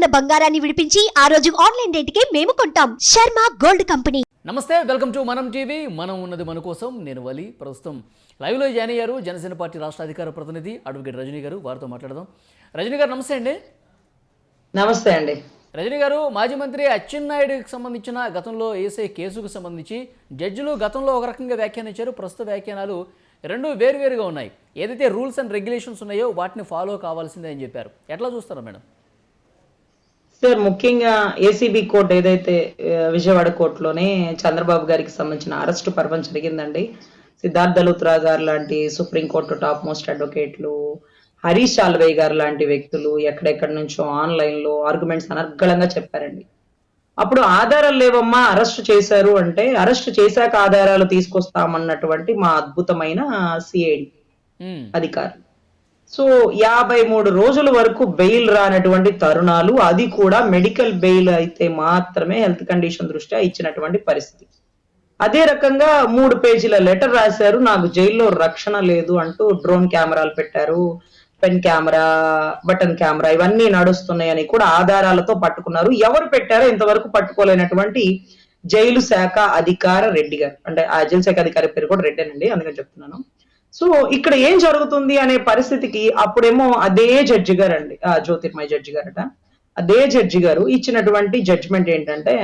ఉన్న బంగారాన్ని విడిపించి ఆ రోజు ఆన్లైన్ రేటుకే మేము కొంటాం. Sharma gold company. నమస్తే వెల్కమ్ టు మనం టీవీ. మనం ఉన్నది మన కోసం. నేను వలి ప్రస్తుతం లైవ్లో జాయిన్ అయ్యారు జనసేన పార్టీ రాష్ట్ర అధికార ప్రతినిధి అడ్వకేట్ రజనీ గారు. వారితో మాట్లాడదాం. రజనీ గారు నమస్తే అండి. నమస్తే అండి. రజనీ గారు మాజీ మంత్రి అచ్చెన్నాయుడికి సంబంధించిన గతంలో ఏసై కేసుకు సంబంధించి జడ్జిలు గతంలో ఒక రకంగా వ్యాఖ్యానించారు. ప్రస్తుత వ్యాఖ్యానాలు రెండు వేరువేరుగా ఉన్నాయి. ఏదైతే రూల్స్ అండ్ రెగ్యులేషన్స్ ఉన్నాయో వాటిని ఫాలో కావాల్సిందే అని చెప్పారు. ఎట్లా చూస్తారా మేడం? సార్ ముఖ్యంగా ఏసీబీ కోర్టు ఏదైతే విజయవాడ కోర్టులోనే చంద్రబాబు గారికి సంబంధించిన అరెస్టు పర్వం జరిగిందండి. సిద్ధార్థ లూత్రా గారు లాంటి సుప్రీంకోర్టు టాప్ మోస్ట్ అడ్వకేట్లు హరీష్ ఆల్వే గారు లాంటి వ్యక్తులు ఎక్కడెక్కడి నుంచో ఆన్లైన్లో ఆర్గ్యుమెంట్స్ అనర్గళంగా చెప్పారండి. అప్పుడు ఆధారాలు లేవమ్మా అరెస్ట్ చేశారు అంటే అరెస్ట్ చేశాక ఆధారాలు తీసుకొస్తామన్నటువంటి మా అద్భుతమైన సిఐడి. అధికారులు. సో యాభై మూడు రోజుల వరకు బెయిల్ రానటువంటి తరుణాలు అది కూడా మెడికల్ బెయిల్ అయితే మాత్రమే హెల్త్ కండిషన్ దృష్ట్యా ఇచ్చినటువంటి పరిస్థితి. అదే రకంగా మూడు పేజీల లెటర్ రాశారు నాకు జైల్లో రక్షణ లేదు అంటూ డ్రోన్ కెమెరాలు పెట్టారు పెన్ కెమెరా బటన్ కెమెరా ఇవన్నీ నడుస్తున్నాయని కూడా ఆధారాలతో పట్టుకున్నారు. ఎవరు పెట్టారో ఇంతవరకు పట్టుకోలేనటువంటి జైలు శాఖ అధికార రెడ్డి గారు. అంటే ఆ జైలు శాఖ అధికారి పేరు కూడా రెడ్డేనండి అందుకని చెప్తున్నాను. సో ఇక్కడ ఏం జరుగుతుంది అనే పరిస్థితికి అప్పుడేమో అదే జడ్జి గారు అండి ఆ జ్యోతిర్మయ జడ్జి గారట. అదే జడ్జి గారు ఇచ్చినటువంటి జడ్జిమెంట్ ఏంటంటే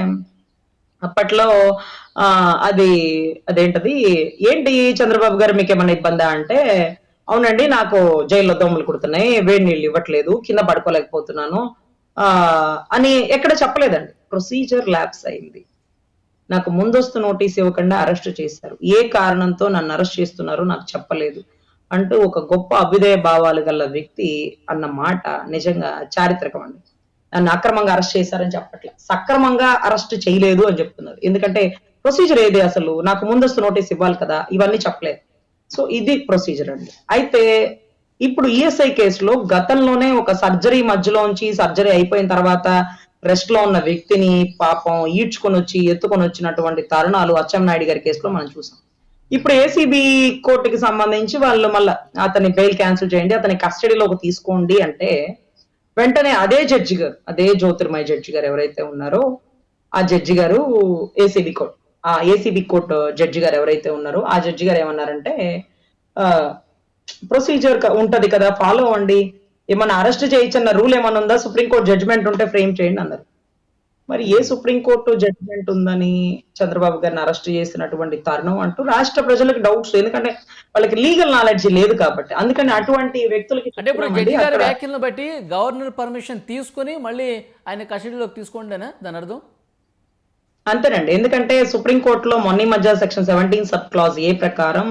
అప్పట్లో అది అదేంటది ఏంటి చంద్రబాబు గారు మీకు ఏమైనా ఇబ్బందా అంటే అవునండి నాకు జైల్లో దోమలు కుడుతున్నాయి వేడి నీళ్ళు ఇవ్వట్లేదు కింద పడుకోలేకపోతున్నాను ఆ అని ఎక్కడ చెప్పలేదండి. ప్రొసీజర్ ల్యాబ్స్ అయింది. నాకు ముందస్తు నోటీస్ ఇవ్వకుండా అరెస్ట్ చేశారు. ఏ కారణంతో నన్ను అరెస్ట్ చేస్తున్నారో నాకు చెప్పలేదు. అంటూ ఒక గొప్ప అభ్యుదయ భావాలు గల వ్యక్తి అన్న మాట నిజంగా చారిత్రకం అండి. నన్ను అక్రమంగా అరెస్ట్ చేశారని చెప్పట్లే. సక్రమంగా అరెస్ట్ చేయలేదు అని చెప్తున్నారు. ఎందుకంటే ప్రొసీజర్ ఏది అసలు? నాకు ముందస్తు నోటీస్ ఇవ్వాలి కదా? ఇవన్నీ చెప్పలేదు. సో ఇది ప్రొసీజర్ అండి. అయితే ఇప్పుడు ఈఎస్ఐ కేసులో గతంలోనే ఒక సర్జరీ మధ్యలోంచి సర్జరీ అయిపోయిన తర్వాత రెస్ట్లో ఉన్న వ్యక్తిని పాపం ఈడ్చుకొని వచ్చి ఎత్తుకొని వచ్చినటువంటి తరుణాలు అచ్చెన్నాయుడు గారి కేసులో మనం చూసాం. ఇప్పుడు ఏసీబీ కోర్టుకి సంబంధించి వాళ్ళు మళ్ళీ అతని బెయిల్ క్యాన్సిల్ చేయండి అతని కస్టడీలోకి తీసుకోండి అంటే వెంటనే అదే జడ్జి గారు అదే జ్యోతిర్మయ జడ్జి గారు ఎవరైతే ఉన్నారో ఆ జడ్జి గారు ఏసీబీ కోర్టు ఆ ఏసీబీ కోర్టు జడ్జి గారు ఎవరైతే ఉన్నారో ఆ జడ్జి గారు ఏమన్నారంటే ప్రొసీజర్ ఉంటది కదా ఫాలో అవ్వండి ఏమన్నా అరెస్ట్ చేయొచ్చన్న రూల్ ఏమన్నా ఉందా? సుప్రీంకోర్టు జడ్జిమెంట్ ఉంటే ఫ్రేమ్ చేయండి అన్నారు. మరి ఏ సుప్రీంకోర్టు జడ్జిమెంట్ ఉందని చంద్రబాబు గారిని అరెస్ట్ చేసినటువంటి తరుణం అంటూ రాష్ట్ర ప్రజలకు డౌట్స్ ఎందుకంటే వాళ్ళకి లీగల్ నాలెడ్జ్ లేదు కాబట్టి. అందుకని అటువంటి వ్యక్తులకి అంటే ఇప్పుడు చెప్తున్నామండి, జడ్జి గారి అక్కడ- వ్యాఖ్యలను బట్టి గవర్నర్ పర్మిషన్ తీసుకొని మళ్ళీ ఆయన కస్టడీలోకి తీసుకోండినా? దాని అర్థం? అంతేనండి. ఎందుకంటే సుప్రీంకోర్టులో మొన్న మధ్య section seventeen sub clause A ప్రకారం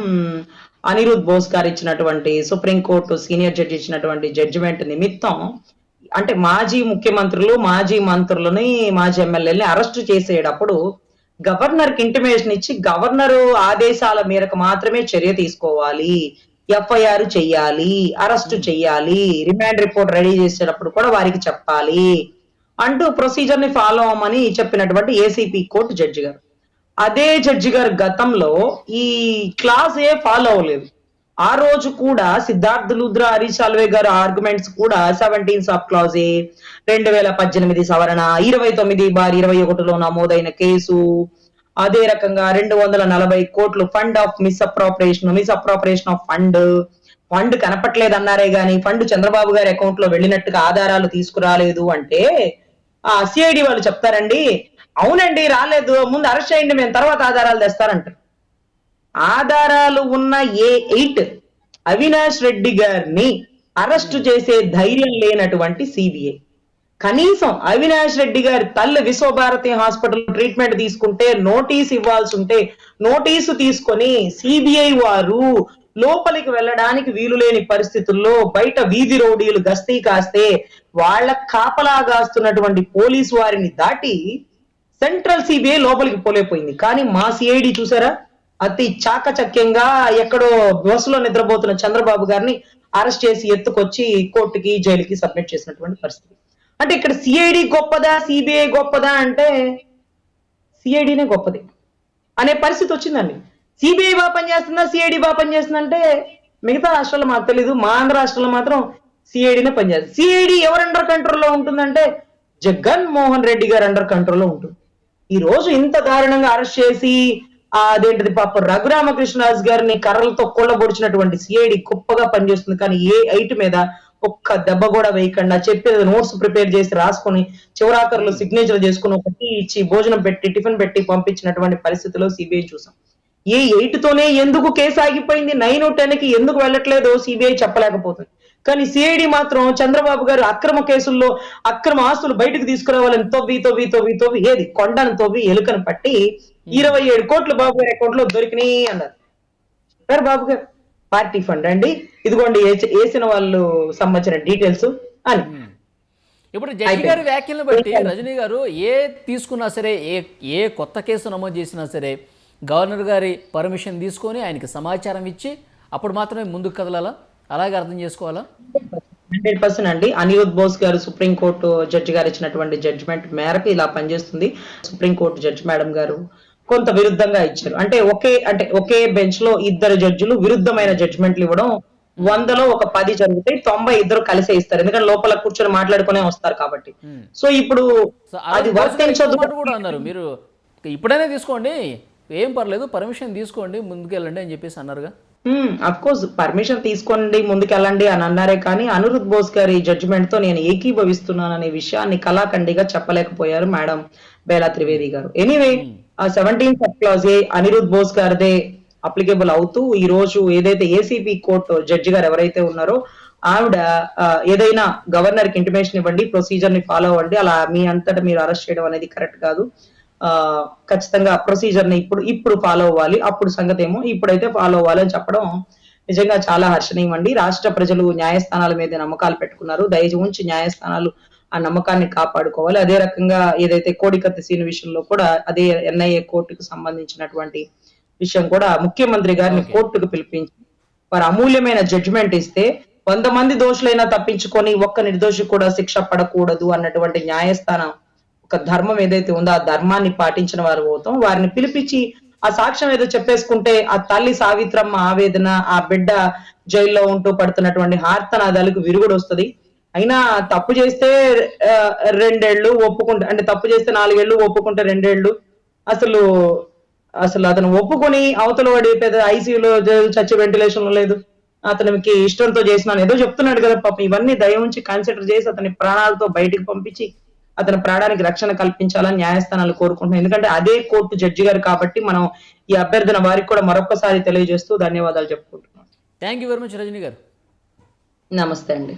అనిరుద్ బోస్ గారు ఇచ్చినటువంటి సుప్రీంకోర్టు సీనియర్ జడ్జి ఇచ్చినటువంటి జడ్జిమెంట్ నిమిత్తం అంటే మాజీ ముఖ్యమంత్రులు మాజీ మంత్రులని మాజీ ఎమ్మెల్యేని అరెస్ట్ చేసేటప్పుడు గవర్నర్కి ఇంటిమేషన్ ఇచ్చి గవర్నర్ ఆదేశాల మేరకు మాత్రమే చర్య తీసుకోవాలి ఎఫ్ఐఆర్ చెయ్యాలి అరెస్ట్ చెయ్యాలి రిమాండ్ రిపోర్ట్ రెడీ చేసేటప్పుడు కూడా వారికి చెప్పాలి అంటూ ప్రొసీజర్ని ఫాలో అవ్వమని చెప్పినటువంటి ఏసీపీ కోర్టు జడ్జి గారు. అదే జడ్జి గారు గతంలో ఈ క్లాస్ ఏ ఫాలో అవ్వలేదు. ఆ రోజు కూడా సిద్ధార్థ్ లుద్రా హరీష్ అల్వే గారు ఆర్గ్యుమెంట్స్ కూడా సెవెంటీన్ సబ్ క్లాజ్ ఏ రెండు వేల పద్దెనిమిది సవరణ ఇరవై తొమ్మిది బార్ ఇరవై ఒకటిలో నమోదైన కేసు అదే రకంగా రెండు వందల నలభై కోట్లు fund of misappropriation misappropriation of fund. Fund కనపట్లేదు అన్నారే గాని ఫండ్ చంద్రబాబు గారి అకౌంట్లో వెళ్ళినట్టుగా ఆధారాలు తీసుకురాలేదు అంటే ఆ సిఐడి వాళ్ళు చెప్తారండి అవునండి రాలేదు. ముందు అరెస్ట్ చేయండి మేము తర్వాత ఆధారాలు తెస్తారంటారు ఆధారాలు ఉన్న ఏ ఎయిట్ అవినాష్ రెడ్డి గారిని అరెస్ట్ చేసే ధైర్యం లేనటువంటి సిబిఐ. కనీసం అవినాష్ రెడ్డి గారి తల్లి విశ్వభారతి హాస్పిటల్ ట్రీట్మెంట్ తీసుకుంటే నోటీస్ ఇవ్వాల్సి ఉంటే నోటీసు తీసుకొని సిబిఐ వారు లోపలికి వెళ్ళడానికి వీలు లేని పరిస్థితుల్లో బయట వీధి రౌడీలు గస్తీ కాస్తే వాళ్ళ కాపలా కాస్తున్నటువంటి పోలీసు వారిని దాటి సెంట్రల్ సిబిఐ లోపలికి పోలేకపోయింది. కానీ మా సిఐడి చూసారా? అతి చాకచక్యంగా ఎక్కడో బస్సులో నిద్రపోతున్న చంద్రబాబు గారిని అరెస్ట్ చేసి ఎత్తుకొచ్చి కోర్టుకి జైలుకి సబ్మిట్ చేసినటువంటి పరిస్థితి. అంటే ఇక్కడ సిఐడి గొప్పదా సిబిఐ గొప్పదా అంటే సిఐడినే గొప్పది అనే పరిస్థితి వచ్చిందండి. సిబిఐ బాగా పనిచేస్తుందా సిఐడి బాగా పనిచేస్తుందంటే మిగతా రాష్ట్రాల్లో మాకు తెలీదు. మా ఆంధ్ర రాష్ట్రంలో మాత్రం సిఐడినే పనిచేస్తుంది. సిఐడి ఎవరు అండర్ కంట్రోల్లో ఉంటుందంటే జగన్ మోహన్ రెడ్డి గారు అండర్ కంట్రోల్లో ఉంటుంది. ఈ రోజు ఇంత దారుణంగా అరెస్ట్ చేసి అదేంటిది పాప రఘురామకృష్ణరాజు గారిని కర్రలతో కొల్లబొడిచినటువంటి సిఐడి కుప్పగా పనిచేస్తుంది. కానీ ఏ ఐట్ మీద ఒక్క దెబ్బ కూడా వేయకుండా చెప్పేది నోట్స్ ప్రిపేర్ చేసి రాసుకొని చివరాఖరులు సిగ్నేచర్ చేసుకుని ఒక టీ ఇచ్చి భోజనం పెట్టి టిఫిన్ పెట్టి పంపించినటువంటి పరిస్థితిలో సిబిఐ చూసాం. ఏ ఎయిట్ తోనే ఎందుకు కేసు ఆగిపోయింది? నైన్ టెన్కి ఎందుకు వెళ్ళట్లేదో? సిబిఐ చెప్పలేకపోతుంది. కానీ సిఐడి మాత్రం చంద్రబాబు గారు అక్రమ కేసుల్లో అక్రమ ఆస్తులు బయటకు తీసుకురావాలని తవ్వి తవ్వి తవ్వి తవ్వి ఏది? కొండను తవ్వి ఎలుకను పట్టి ఇరవై ఏడు కోట్లు బాబు గారి అకౌంట్లో దొరికినాయి అన్నారు. సార్ బాబు గారు? పార్టీ ఫండ్ అండి. ఇదిగోండి వేసి- వేసిన వాళ్ళు సంబంధించిన డీటెయిల్స్ అని. ఇప్పుడు జడ్జి గారి వ్యాఖ్యలను బట్టి రజనీ గారు ఏ తీసుకున్నా సరే ఏ ఏ కొత్త కేసు నమోదు చేసినా సరే గవర్నర్ గారి పర్మిషన్ తీసుకొని ఆయనకి సమాచారం ఇచ్చి అప్పుడు మాత్రమే ముందుకు కదలాలా? అలాగే అర్థం చేసుకోవాలా? హండ్రెడ్ పర్సెంట్ అండి. అనిరుద్ బోస్ గారు సుప్రీంకోర్టు జడ్జి గారు ఇచ్చినటువంటి జడ్జిమెంట్ మేరకు ఇలా పనిచేస్తుంది. సుప్రీంకోర్టు జడ్జి మేడం గారు కొంత విరుద్ధంగా ఇచ్చారు. అంటే ఒకే అంటే ఒకే బెంచ్లో ఇద్దరు జడ్జిలు విరుద్ధమైన జడ్జిమెంట్లు ఇవ్వడం వందలో ఒక పది జరుగుతాయి తొంభై ఇద్దరు కలిసే ఇస్తారు. ఎందుకంటే లోపల కూర్చొని మాట్లాడుకునే వస్తారు కాబట్టి. సో ఇప్పుడు అది వర్తించదు. కూడా అన్నారు. మీరు ఇప్పుడైనా తీసుకోండి. ఏం పర్లేదు. పర్మిషన్ తీసుకోండి. ముందుకెళ్ళండి అని చెప్పేసి అన్నారుగా. అఫ్ కోర్స్ పర్మిషన్ తీసుకోండి ముందుకెళ్ళండి అని అన్నారే కానీ అనిరుద్ బోస్ గారి జడ్జిమెంట్తో నేను ఏకీభవిస్తున్నాననే విషయాన్ని కళాఖండిగా చెప్పలేకపోయారు మేడం బేలా త్రివేది గారు. ఎనీవే ఆ seventeen sub clause A Anirudh Bose గారిదే అప్లికేబుల్ అవుతూ ఈ రోజు ఏదైతే ఏసీపీ కోర్టు జడ్జి గారు ఎవరైతే ఉన్నారో ఆవిడ ఏదైనా గవర్నర్కి ఇంటిమేషన్ ఇవ్వండి ప్రొసీజర్ని ఫాలో అవ్వండి అలా మీ అంతటా మీరు అరెస్ట్ చేయడం అనేది కరెక్ట్ కాదు. ఖచ్చితంగా ప్రొసీజర్ని ఇప్పుడు ఇప్పుడు ఫాలో అవ్వాలి. అప్పుడు సంగతి ఏమో ఇప్పుడైతే ఫాలో అవ్వాలి అని చెప్పడం నిజంగా చాలా హర్షణీయం అండి రాష్ట్ర ప్రజలు న్యాయస్థానాల మీద నమ్మకాలు పెట్టుకున్నారు. దయచి ఉంచి న్యాయస్థానాలు ఆ నమ్మకాన్ని కాపాడుకోవాలి. అదే రకంగా ఏదైతే కోడికత్తి సీన్ విషయంలో కూడా అదే ఎన్ఐఏ కోర్టుకు సంబంధించినటువంటి విషయం కూడా ముఖ్యమంత్రి గారిని కోర్టుకు పిలిపించి వారు అమూల్యమైన జడ్జిమెంట్ ఇస్తే వంద మంది దోషులైనా తప్పించుకొని ఒక్క నిర్దోషి కూడా శిక్ష పడకూడదు అన్నటువంటి న్యాయస్థానం ఒక ధర్మం ఏదైతే ఉందో ఆ ధర్మాన్ని పాటించిన వారు పోతాం. వారిని పిలిపించి ఆ సాక్ష్యం ఏదో చెప్పేసుకుంటే ఆ తల్లి సావిత్రమ్మ ఆవేదన ఆ బిడ్డ జైల్లో ఉంటూ పడుతున్నటువంటి హార్తనాదాలకు విరుగుడు వస్తుంది. అయినా తప్పు చేస్తే రెండేళ్ళు ఒప్పుకుంటే అంటే తప్పు చేస్తే నాలుగేళ్ళు ఒప్పుకుంటే రెండేళ్ళు అసలు అసలు అతను ఒప్పుకొని అవతల వాడి పెద్ద ఐసీయూలో చచ్చి వెంటిలేషన్లో లేదు. అతనికి ఇష్టంతో చేసినాను. ఏదో చెప్తున్నాడు కదా పాపం. ఇవన్నీ దయ ఉంచి కన్సిడర్ చేసి అతని ప్రాణాలతో బయటికి పంపించి అతని ప్రాణానికి రక్షణ కల్పించాలని న్యాయస్థానాలు కోరుకుంటున్నాయి. ఎందుకంటే అదే కోర్టు జడ్జి గారు కాబట్టి మనం ఈ అభ్యర్థన వారికి కూడా మరొకసారి తెలియజేస్తూ ధన్యవాదాలు చెప్పుకుంటున్నాం. Thank you very much Rajani గారు. నమస్తే అండి.